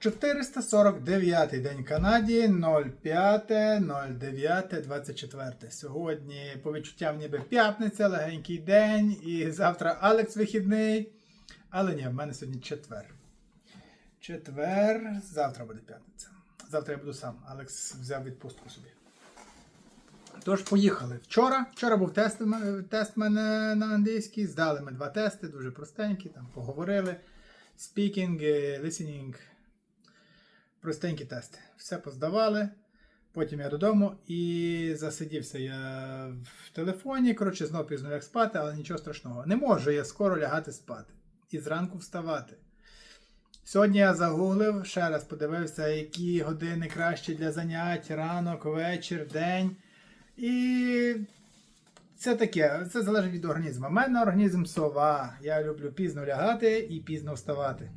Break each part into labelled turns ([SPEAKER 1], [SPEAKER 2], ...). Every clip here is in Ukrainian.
[SPEAKER 1] 449 день Канаді, 05.09.24. Сьогодні по відчуттям ніби п'ятниця, легенький день, і завтра Алекс вихідний. Але ні, в мене сьогодні четвер. Четвер, завтра буде п'ятниця. Завтра я буду сам. Алекс взяв відпустку собі. Тож, поїхали. Вчора вчора був тест, мене- тест мене на англійський. Здали ми два тести, дуже простенькі, там поговорили. Speaking, е, listening. Простенькі тести. Все поздавали. Потім я додому і засидівся я в телефоні. Коротше, знов пізно як спати, але нічого страшного. Не можу я скоро лягати спати і зранку вставати. Сьогодні я загуглив, ще раз подивився, які години кращі для занять, ранок, вечір, день. І це таке, це залежить від організму. У мене організм сова. Я люблю пізно лягати і пізно вставати.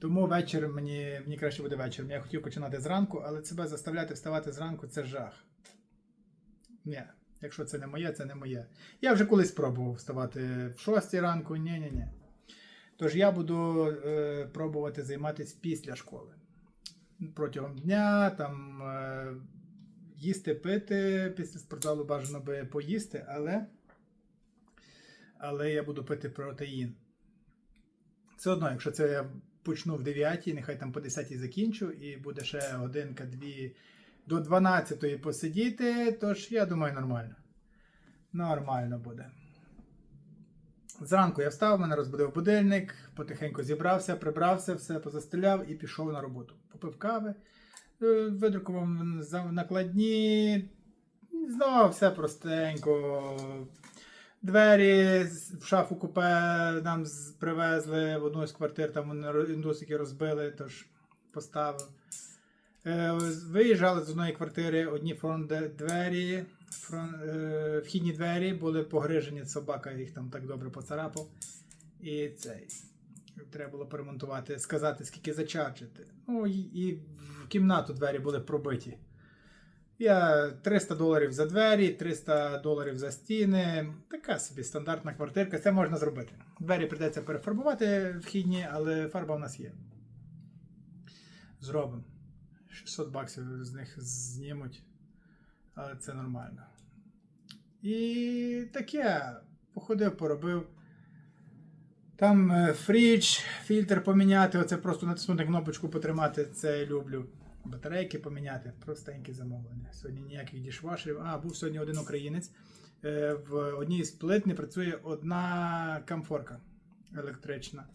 [SPEAKER 1] Тому вечір мені, мені краще буде вечором. Я хотів починати зранку, але себе заставляти вставати зранку це жах. Ні, якщо це не моє, це не моє. Я вже колись спробував вставати в 6 ранку. Ні-ні-ні. Тож я буду е, пробувати займатися після школи. Протягом дня, там е, їсти, пити, після спортзалу бажано би поїсти, але, але я буду пити протеїн. Все одно, якщо це я почну в 9, нехай там по 10 закінчу, і буде ще годинка-дві до 12 посидіти, тож я думаю, нормально. Нормально буде. Зранку я встав, мене розбудив будильник, потихеньку зібрався, прибрався, все позастеляв і пішов на роботу. Попив кави, е, видрукував накладні, знову все простенько. Двері в шафу купе нам привезли в одну з квартир, там вони індусики розбили, тож поставив. Е, Виїжджали з одної квартири одні фронт двері, фрон, е, вхідні двері були погрижені, собака їх там так добре поцарапав. І цей. Треба було поремонтувати, сказати, скільки зачарджити. Ну і, і в кімнату двері були пробиті. Я 300 доларів за двері, 300 доларів за стіни. Така собі стандартна квартирка. Це можна зробити. Двері прийдеться перефарбувати вхідні, але фарба у нас є. Зробимо. 600 баксів з них знімуть. Але це нормально. І таке. Походив, поробив. Там е, фріч, фільтр поміняти. Оце просто натиснути кнопочку потримати. Це я люблю. Батарейки поміняти. Простенькі замовлення. Сьогодні ніяких дішвашерів. А, був сьогодні один українець. Е, В одній з плит не працює одна камфорка електрична.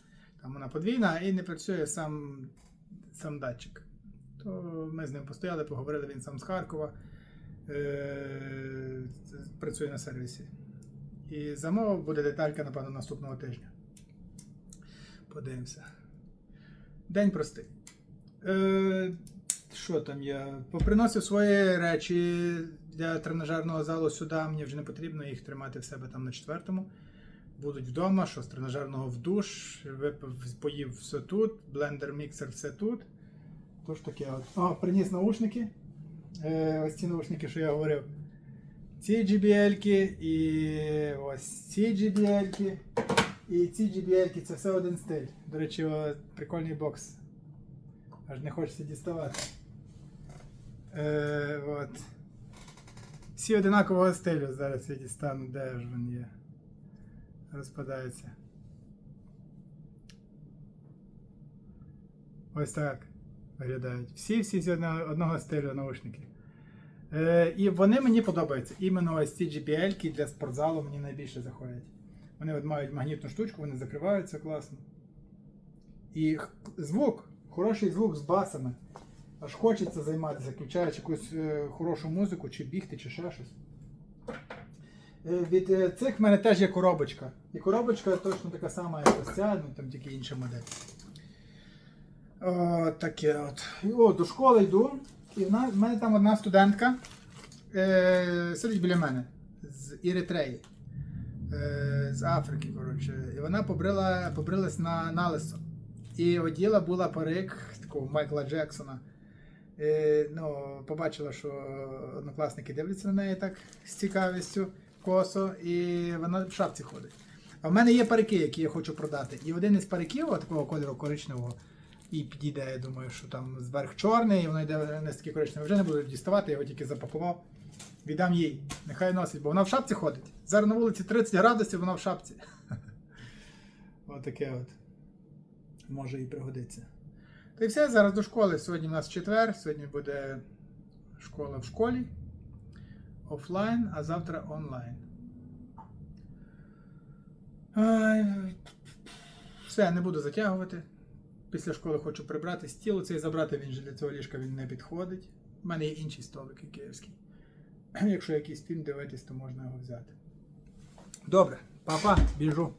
[SPEAKER 1] Там вона подвійна і не працює сам, сам датчик. То ми з ним постояли, поговорили, він сам з Харкова. Е, працює на сервісі. І замовив буде деталька, напевно, наступного тижня. Подивимося. День простий. Е, що там я? Поприносив свої речі для тренажерного залу сюди. Мені вже не потрібно їх тримати в себе там на четвертому. Будуть вдома, що з тренажерного в душ, випив, поїв все тут, блендер, міксер, все тут. Тож таке от. О, приніс наушники. Е, ось ці наушники, що я говорив. Ці JBL-ки і ось ці JBL-ки. І ці JBL-ки це все один стиль. До речі, прикольний бокс. Аж не хочеться діставати. Е, от. Всі одинакового стилю. Зараз я дістану, де ж він є. Розпадається. Ось так виглядають. Всі всі з одного, стилю наушники. Е, і вони мені подобаються. Іменно ось ці JBL для спортзалу мені найбільше заходять. Вони от мають магнітну штучку, вони закриваються класно. І звук, хороший звук з басами. Аж хочеться займатися, включаючи якусь е, хорошу музику, чи бігти, чи ще щось. Е, від е, цих в мене теж є коробочка. І коробочка точно така сама, як ось ця, ну там тільки інша модель. О, таке от. І, о, до школи йду. І в, на- в мене там одна студентка е, сидить біля мене з Іритреї. Е, з Африки, коротше. І вона побрила, побрилась на, на лисо. І оділа була парик такого Майкла Джексона. Е, ну, побачила, що однокласники дивляться на неї так з цікавістю косо, і вона в шапці ходить. А в мене є парики, які я хочу продати. І один із париків, такого кольору коричневого, І підійде, я думаю, що там зверх чорний, і воно йде не такий коричневий. Вже не буду діставати, я його тільки запакував. Віддам їй. Нехай носить, бо вона в шапці ходить. Зараз на вулиці 30 градусів, вона в шапці. Отаке от. Може і пригодиться. Та й все, зараз до школи. Сьогодні в нас четвер, сьогодні буде школа в школі. Офлайн, а завтра онлайн. Все, не буду затягувати. Після школи хочу прибрати стіл, цей забрати, він же для цього ліжка він не підходить. У мене є інший столик київський. Якщо якийсь фільм дивитись, то можна його взяти. Добре, папа, біжу.